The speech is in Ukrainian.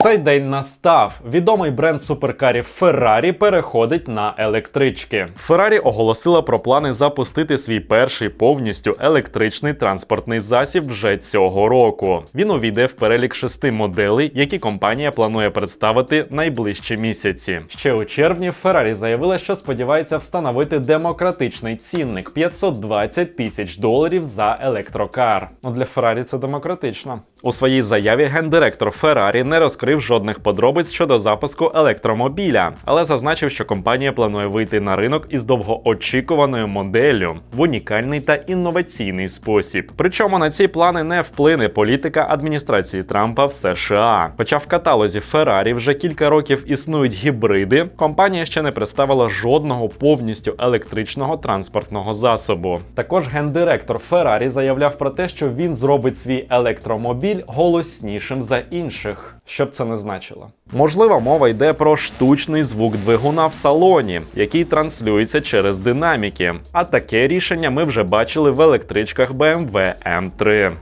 Цей день настав. Відомий бренд суперкарів Ferrari переходить на електрички. Ferrari оголосила про плани запустити свій перший повністю електричний транспортний засіб вже цього року. Він увійде в перелік шести моделей, які компанія планує представити найближчі місяці. Ще у червні Ferrari заявила, що сподівається встановити демократичний цінник 520 тисяч доларів за електрокар. Ну для Ferrari це демократично. У своїй заяві гендиректор Ferrari не розкрив жодних подробиць щодо запуску електромобіля, але зазначив, що компанія планує вийти на ринок із довгоочікуваною моделлю в унікальний та інноваційний спосіб. Причому на ці плани не вплине політика адміністрації Трампа в США. Хоча в каталозі Ferrari вже кілька років існують гібриди, компанія ще не представила жодного повністю електричного транспортного засобу. Також гендиректор Ferrari заявляв про те, що він зробить свій електромобіль голоснішим за інших. Що б це не значило. Можливо, мова йде про штучний звук двигуна в салоні, який транслюється через динаміки. А таке рішення ми вже бачили в електричках BMW M3.